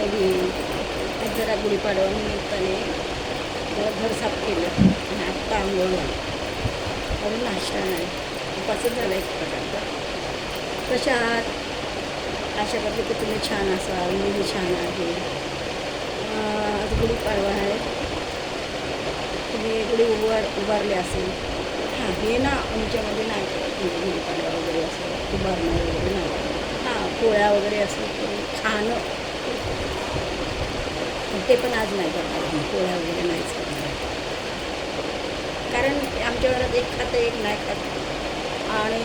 जय जरा गुढीपाडवा निमित्ताने जरा घर साफ केलं. आणि आत्ता आंघोळ झाली अजून नाश्ता नाही. उपासच झाला एक प्रकारचा. कशा आहात आशा करते की तुम्ही छान असाल मीही छान आहे आज गुढीपाडवा आहे. तुम्ही गुढी उभार उभारली असेल. हां हे ना आमच्यामध्ये नाही. गुढीपाडवा वगैरे असं उभारणं वगैरे नाही. हां पोळ्या वगैरे असं करून खाणं. पण ते पण आज नाही करणार. पोळ्या वगैरे नाहीच करणार. कारण आमच्या घरात एक खातं एक नाही खात. आणि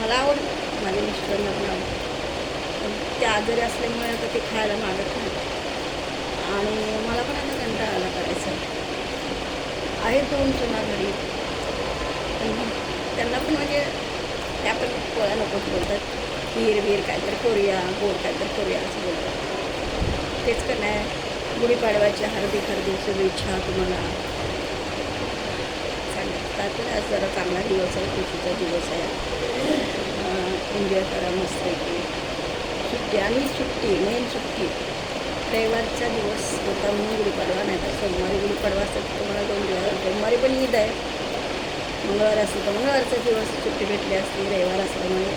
मला आवडतं. माझ्या मिस्टरांना पण आवडतं. पण ते आजारी असल्यामुळे आता ते खायला मागत नाही. आणि मला पण आता कंटाळा आला करायचा. आहे दोन चुना घरी पण त्यांना पण म्हणजे त्या पण पोळ्या नकोच बोलतात. खीर बीर काहीतरी करूया गोड काहीतरी करूया असं बोलतात. तेच का नाही गुढीपाडव्याच्या हार्दिक हार्दिक शुभेच्छा तुम्हाला. सांगतात तर आज जरा चांगला दिवस आहे खुशीचा दिवस आहे. एन्जॉय करा मस्त की सुट्टी आणि सुट्टी मेन सुट्टी. रविवारचा दिवस होता म्हणून गुढीपाडवा नाही तर सोमवारी गुढीपाडवा असतात तुम्हाला दोन दिवस सोमवारी पण ईद आहे. मंगळवार असतं तर मंगळवारचा दिवस सुट्टी भेटली असती रविवार असल्यामुळे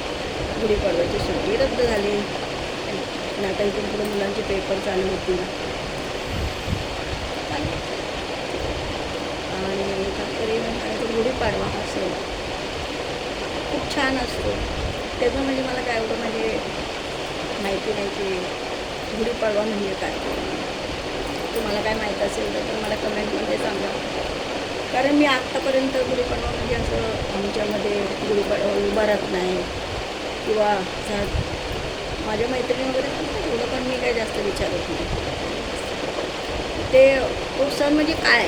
गुढीपाडव्याची सुट्टी रद्द झाली. आणि आता इथून पुढे मुलांचे पेपर चालू होतील. आणि तरी म्हणायचं गुढीपाडवा हा सण खूप छान असतो. त्याचं म्हणजे मला काय एवढं म्हणजे माहिती नाही की गुढीपाडवा म्हणजे काय. तुम्हाला काय माहीत असेल तर मला कमेंटमध्ये सांगा. कारण मी आत्तापर्यंत गुढीपाडवा म्हणजे असं आमच्यामध्ये गुढीपाडवा उभारत नाही. किंवा माझ्या मैत्रिणी वगैरे सांगतात एवढं पण मी काही जास्त विचारत नाही. ते खूप सण म्हणजे काय?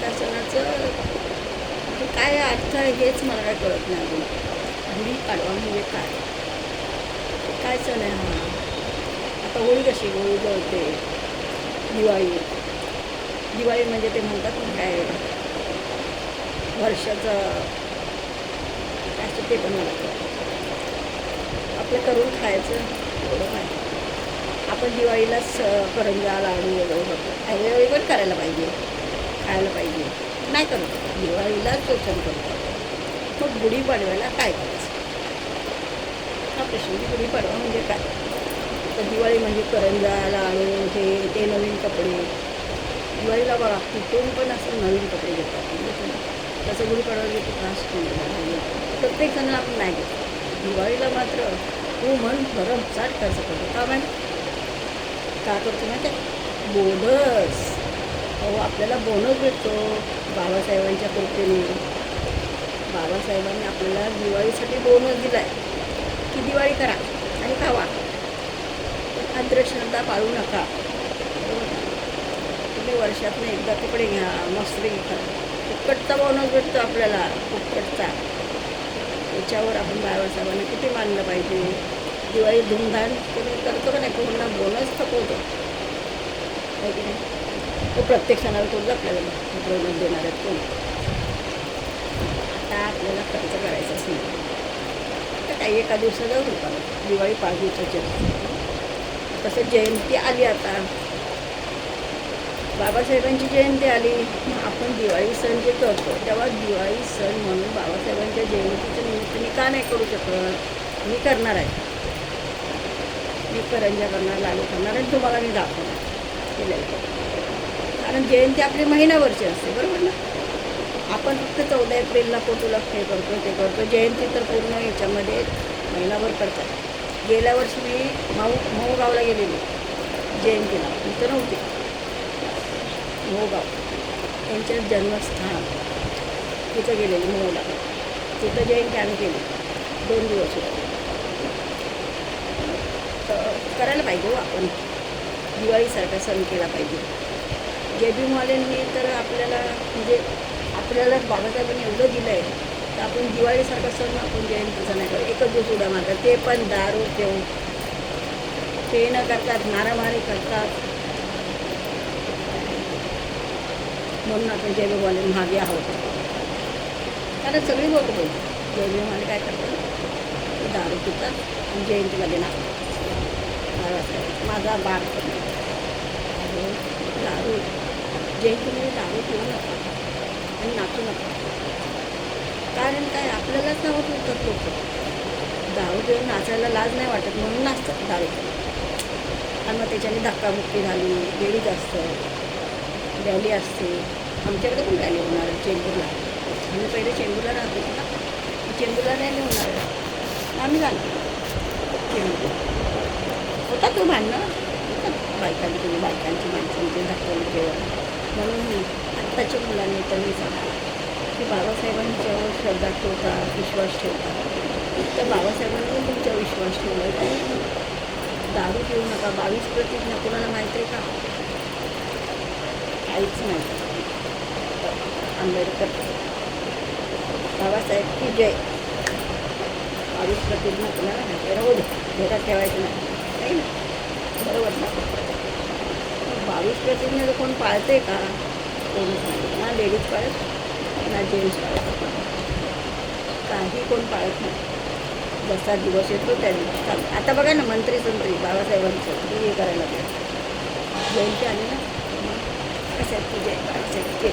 त्या सणाचं म्हणजे काय अर्थ आहे हेच मला काय कळत नाही अजून. गुढीपाडवा म्हणजे काय? काय सण आहे हा? आता होळी कशी? होळी जळते दिवाळी. दिवाळी म्हणजे ते म्हणतात ना काय? वर्षाचं काय असतं ते पण मला आपलं करून खायचं. एवढं काय? आपण दिवाळीलाच करंजा लाडू वगैरे करतो वेळी पण करायला पाहिजे. खायला पाहिजे. नाही करत. दिवाळीलाच शोषण करतो. मग गुढीपाडव्याला काय करायचं? हा प्रश्न. म्हणजे गुढीपाडवा म्हणजे काय? तर दिवाळी म्हणजे करंजा लाडू हे ते नवीन कपडे. दिवाळीला बघा कुठून पण असं नवीन कपडे घेतात. म्हणजे तसं गुढीपाडवा घेतो त्रास प्रत्येक आपण नाही घेतो दिवाळीला मात्र तू मन गरम चाट खर्च करतो का मॅडम का करतो माहिती आहे बोनस. अहो आपल्याला बोनस भेटतो बाबासाहेबांच्या कृपेने. बाबासाहेबांनी आपल्याला दिवाळीसाठी बोनस दिला आहे की दिवाळी करा आणि खावा. पण पाळू नका. तुम्ही वर्षातून एकदा कपडे घ्या मस्त घ्या फुकटचा बोनस भेटतो आपल्याला फुकटचा. याच्यावर आपण बाळासाहेबांना किती मानलं पाहिजे? दिवाळी धूमधाम करून करतो का नाही? पूर्ण बोनस थकवतो. आहे की नाही? तो प्रत्येक सणाला तोच आपल्याला बोनस देणार आहेत कोण? आता आपल्याला खर्च करायचाच नाही तर काही एका दिवसाला जाऊ दिवाळी पाच दिवसाची असते. तसं जयंती आली आता. बाबासाहेबांची जयंती आली आपण दिवाळी सण जे करतो तेव्हा दिवाळी सण म्हणून बाबासाहेबांच्या जयंतीच्या निमित्ताने का नाही करू शकत? मी करणार आहे. मी करंजा करणार लागू करणार आणि तुम्हाला मी दाखवणार. केलेलं कारण जयंती आपली महिनाभरची असते बरोबर ना? आपण फक्त चौदा एप्रिलला फोटोला हे करतो ते करतो. जयंती तर पूर्ण याच्यामध्ये महिनाभर करतात. गेल्या वर्षी मी माऊ माऊगावला गेलेली जयंतीला. इथं नव्हती. मोगाव त्यांच्या जन्मस्थान तिथं गेलेली मोहला तिथं जयंती आम्ही केली. दोन दिवस होते. तर करायला पाहिजे हो आपण. दिवाळीसारखा सण केला पाहिजे. जे बी मॉलेंनी तर आपल्याला म्हणजे आपल्याला बाबासाहेबांनी एवढं दिलं आहे तर आपण दिवाळीसारखा सण आपण जयंतीचा नाही करू. एकच दिवस उड्या मारतात ते पण दारू पिऊन. ते न करतात मारामारी करतात. म्हणून आपण जैववाले महागे आहोत. कारण सगळी लोक बोलतात जैववाले काय करतात? दारू पितात आणि जयंतीमध्ये ना माझा बाग दारू. जयंतीमध्ये दारू पिऊ नका आणि नाचू नका. कारण काय? आपल्यालाच नाव ठेवतात लोक. दारू पिऊन नाचायला लाज नाही वाटत म्हणून नाचतात दारू पिऊन. आणि मग त्याच्याने धक्काबुक्की झाली लेडीज असतं रॅली असते. आमच्याकडे पण रॅली होणार आहे चेंबूरला. आम्ही पहिले चेंबूरला राहतो ना. चेंबूरला रॅली होणार आहे. आम्ही जाणतो चेंबूर. होता तो भांडणं. होतात बायकांची म्हणजे बायकांची माणसांची धक्काबुक्की म्हणून मी आत्ताच्या मुलांनी तर मी सांगतो की बाबासाहेबांच्यावर श्रद्धा ठेवता विश्वास ठेवता तर बाबासाहेबांनी तुमचा विश्वास ठेवला दारू पिऊ नका. बावीस प्रतिज्ञा कोणाला माहीत आहे का? काहीच नाही. आंबेडकर. बाबासाहेब की जय? बावीस प्रतिज्ञा कोणाला माहिती आहे? राहू घरात ठेवायचं नाही? ना. बरोबर ना? बावीस प्रतिज्ञा कोण पाळते का? कोणीच नाही. ना लेडीज पाळत ना जेंट्स पाळत. काही कोण पाळत नाही. जसा दिवस येतो त्या दिवशी आता बघा ना मंत्री संत्री बाबासाहेबांचं. हे करायला लागले. जयंती आली ना? बाबासाहेब की जय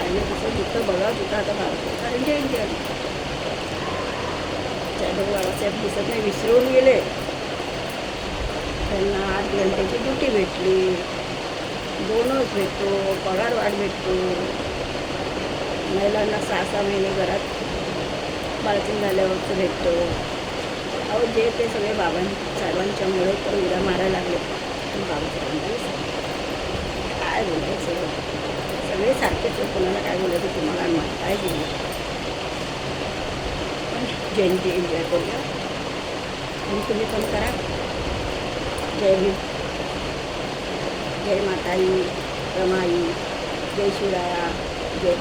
आणि तसं जिथं बघा तिथं आता बाबासाहेब कारण जयंती त्यामुळे बाबासाहेब दिसत नाही विसरून गेले त्यांना आठ घंट्याची ड्युटी भेटली बोनस भेटतो पगार वाढ भेटतो महिलांना सहा सहा महिने घरात बाळतीन झाल्यावरचं भेटतो अहो जे ते सगळे बाबां साहेबांच्यामुळे तर उड्या मारायला लागले पण बाबासाहेबांना विसरले. काय बोलायचं? सगळे सारखेच आहे. कोणाला काय बोलायचं तुम्हाला आणि मला काय बोलायचं? पण जयंती एन्जॉय करूया. आणि तुम्ही पण करा. जय हिंद जय माताई रमाई जय शिवराया जय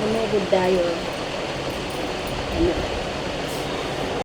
नमो बुद्धाय धन्यवाद.